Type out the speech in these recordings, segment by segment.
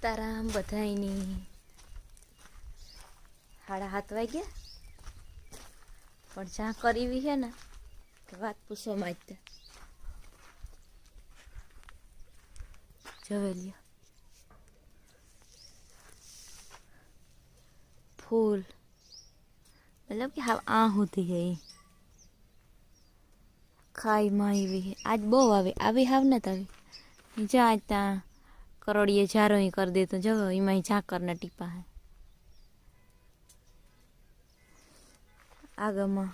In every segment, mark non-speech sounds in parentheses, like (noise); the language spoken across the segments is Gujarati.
સીતારામ બધાયની સાડા હાથ વાગ્યા? પણ ચા કરવી છે ને કે વાત પૂછો માજતે જવેલિયા ફૂલ. મતલબ કે હા આ હોતી ગઈ ખાઈ માં આવી આજ બહુ આવે. આવી હાવ ને તાવી જા કરોડીએ જારો ઈ કરી દે તો જો એમાં ઝાકરના ટીપા હે. આગમાં.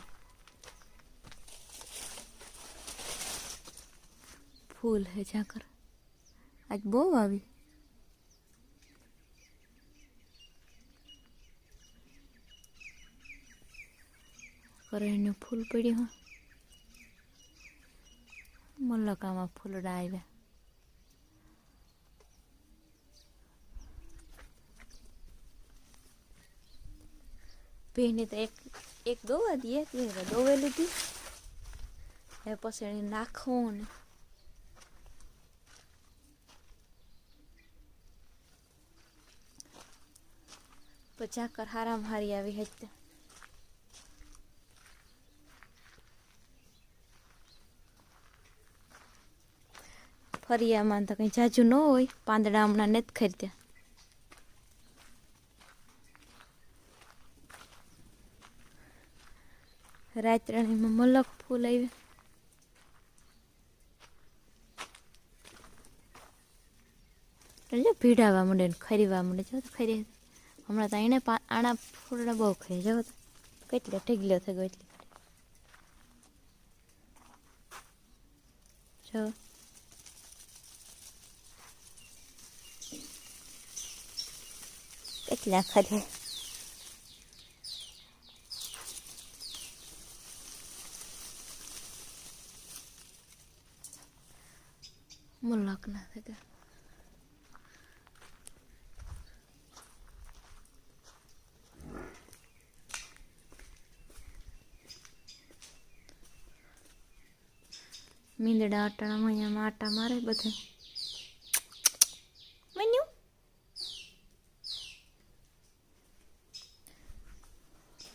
ફૂલ હે ઝાકર. આજ બહુ આવી. કરોડીનું ફૂલ પડ્યું હો. મલ્લકામાં ફૂલડા આવ્યા. બેને તો એક એક દોવા દઈએ કે દોવે લીધી. એ પછી એને નાખવું ને. પછી આકર હારામ હારી આવી હતી ફરિયામાં તો કંઈ જાજુ ન હોય પાંદડા હમણાં નથી ખરીદ્યા. રાત્રણીમાં મલક ફૂલ આવ્યા એટલે ભીડાવા માંડે ને ખરીવા માંડે. જો તો ખરી. હમણાં તો એને આણા ફૂલડા બહુ ખરી જો તો કેટલો ઢીગલો થઈ ગયો એટલી જો. કેટલા ખરે. મુલક ના થાય મીંદડા અટાણામાં અહીંયા આટા મારે બધે મન્યું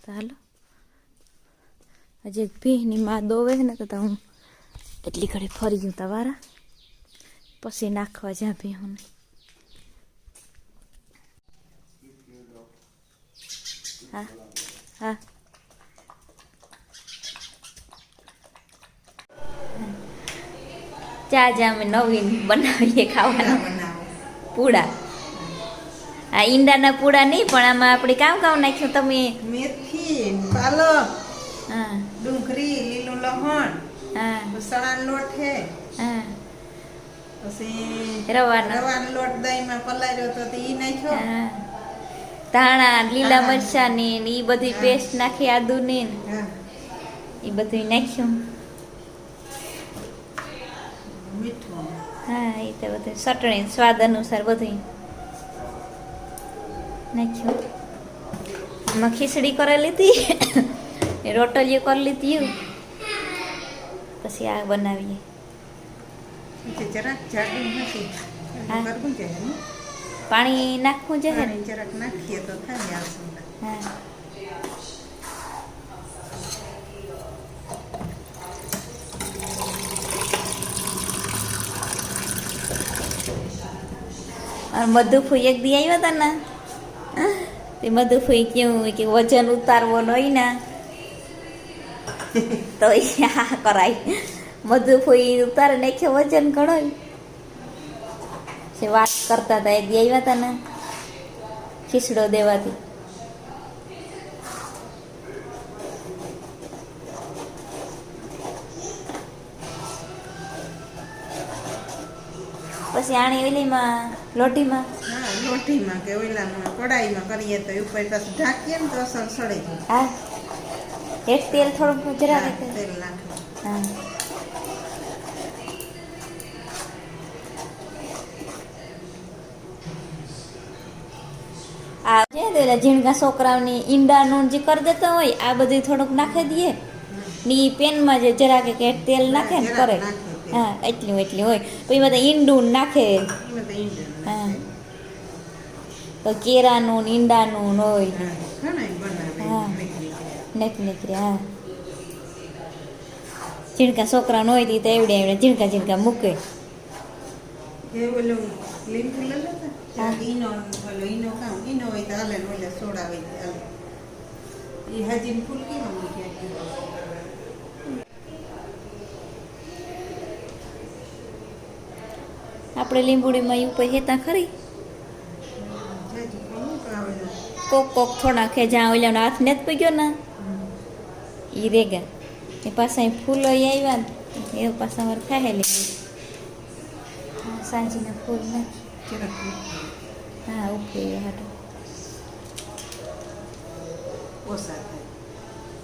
ચાલો હજી ભીની માં દોવે ને તો હું એટલી ઘડી ફરી ગયું તમારા પછી નાખવા જ્યાં ભીહું હા. હા ચા જા અમે નવીન બનાવીએ ખાવાના. પૂડા. આ ઈંડાના પૂડા નહીં પણ આમાં આપણે કામ કામ નાખ્યું તમે મેથી પાલક હા. ડુંગળી લીલું લહણ હા. સણાનો લોટ છે. પછી રવાનો. રવાનો લોટ દહીંમાં પલાળ્યો તો એ નાખ્યો. ધાણા લીલા. મરચાની ને એ બધી પેસ્ટ નાખી આદુની ને. એ બધું નાખ્યું. મીઠું. હા એ તો બધું ચટણી સ્વાદ અનુસાર બધું નાખ્યું. આમાં ખીચડી કરેલી હતી (coughs) રોટલીઓ કરી લીધી. પછી આ બનાવીએ. જરાક જાડું નથી. કરવું છે પાણી નાખવું છે? ને જરાક નાખીએ તો થાય હા. અને મધુફૂઈ એક દી આવ્યા હતા ને. તે મધુફૂઈ કેવું કે વજન ઉતારવો નહીં ને. (laughs) તો આ કરાય. મધુફૂઈ ઉતારે નાખ્યો વજન ઘણો છે વાત કરતા હતા એક દી આવ્યા હતા ને ખીચડો દેવાથી. પછી આણી ઓલીમાં લોટીમાં? હા લોટીમાં કે ઓઈલામાં કડાઈમાં કરીએ તો ઉપર પાછું ઢાંકીએ ને તો અસર સડે હા. એક તેલ થોડુંક નાખે. તેલ નાખવું હા. ને પેલા ઝીણકા છોકરાઓની ઈંડાનું જે કરી દેતા હોય આ બધું થોડુંક નાખી દઈએ. ને એ પેનમાં જે જરા કે તેલ નાખે ને કરે. હા એટલું એટલું હોય. પછી બધા ઈંડું નાખે. હા. તો કેરાનું ને ઈંડાનું હોય. હા, નેક નીકળે હા. ઝીણકા છોકરા ન હોય તી એવડે એવડે ઝીણકા ઝીણકા મૂકે. એ એ આપણે લીંબુડીમાં ઉપર હેતા ખરી. કોક કોક થોડા કે જ્યાં ઓલાનો હાથ ને જ પગ્યો ને એ રેગા. એ પાછા અહીં ફૂલો આવ્યા ને, એ પાછા અમારે ખાહેલી સાંજીના ફૂલ નાખી જરાક હા ઓકે હાટો ઓછા થાય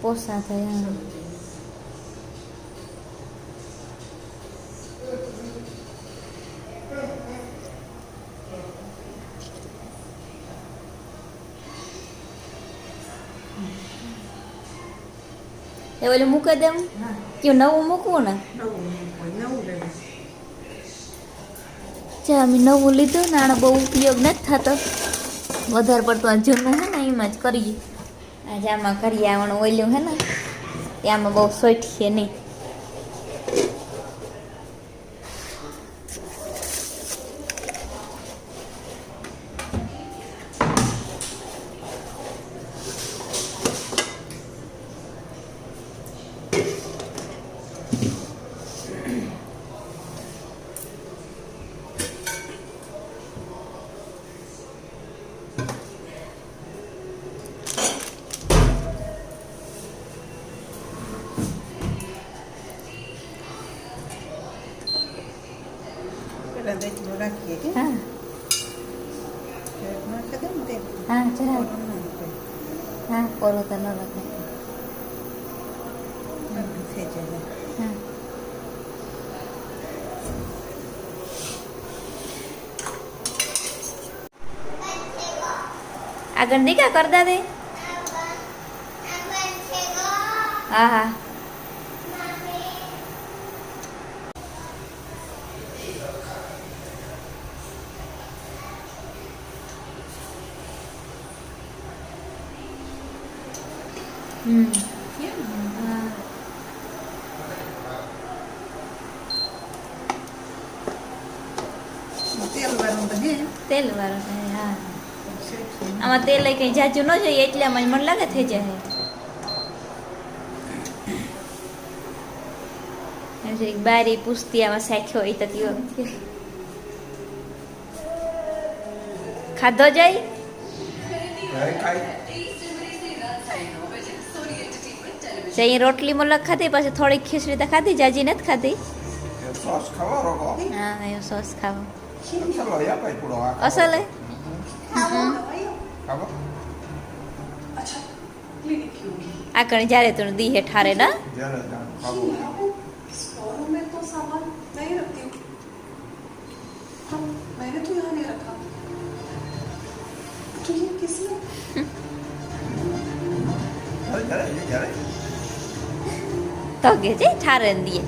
પોસા થાય હા એ ઓલું મૂકી દેવું હા કે નવું મૂકવું ને નવું મૂકો, નવું લેવું ચા અમે નવું લીધું ને આનો બહુ ઉપયોગ નથી થતો. વધારે પડતું આ જૂનું હે ને, એમાં જ કરીએ. આજે આમાં કરીએ આવવાનું ઓલ્યું હે ને એ આમાં બહુ સોઠીએ નહીં. પેલા રાખીએ કે? હા. નાખી દે ને તે? હા જરા. ઓલું ન મૂકે. હા કોરો તો ન લગાય થઈ જાય. હા. આગળ દીકા કરતા દે હા હા. હમ. હા તેલ વાળું તો તેલ વાળો થાય હા. આમાં તેલ લઈ કઈ જાજુ ન જોઈએ એટલે આમાં મને લાગે થઈ જાય. એમ છે બારી પૂછતી આમાં સાખ્યો એ તો કયો ખાધો જાય? જઈ રોટલી મલક ખાધી પછી થોડીક ખીચડી તો ખાધી જાજી નથી ખાધી. સોસ ખાવા રોકો હા એ સોસ ખાવો? ચલો યા ભાઈ પૂરો અસલ હે ખાવા આ કણ જ્યારે તું દી હે ઠારે ના? જ્યારે જાણ ખાવું. તગે છે ઠારણ દીએ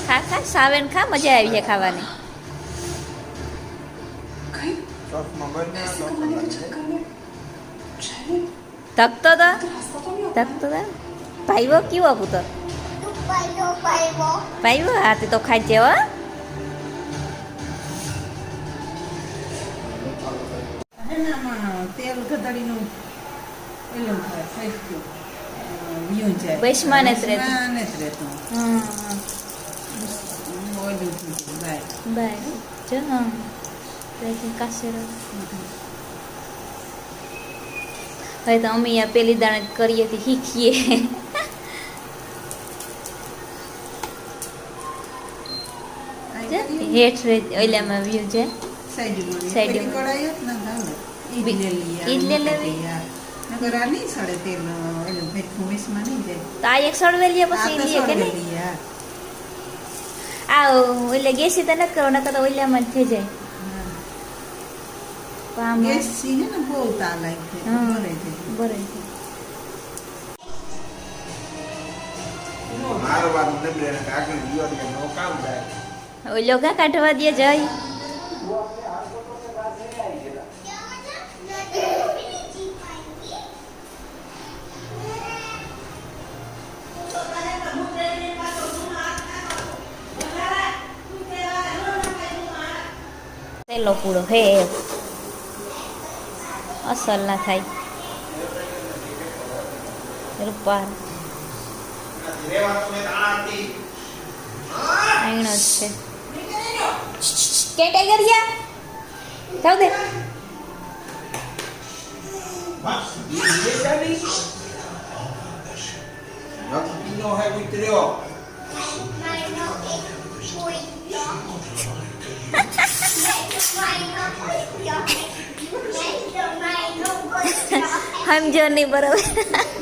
ખા ખા સાવેન ખા મજા આવી છે ખાવાની તકતો તો તકતો તો પાઈવો કેવો પૂતો પાઈવો હા તે તો ખાઈ જેવો તેલ ઘટાડીનું બાય બાય લેકિન કાશેરો હવે તો અમે આ પેલી દાણે કરીએ તે શીખીએ? હેઠ ઓલામાં વ્યૂ છે. આ એટલે ગેસી તો ન કરો નકર ઓલામાં જ થઈ જાય. આમાં હે ને બહુ તા લાગે હા. બરે છે. નો કામ થાય ઓલો કા કાઢવા દે જઈ Lo પૂળો હે અસલ ના થાય. રૂપાર. આઈણો જ છે. કે ટાઈગર ગયા? જાવ દે. (laughs) (laughs) સમજો નહીં બરોબર.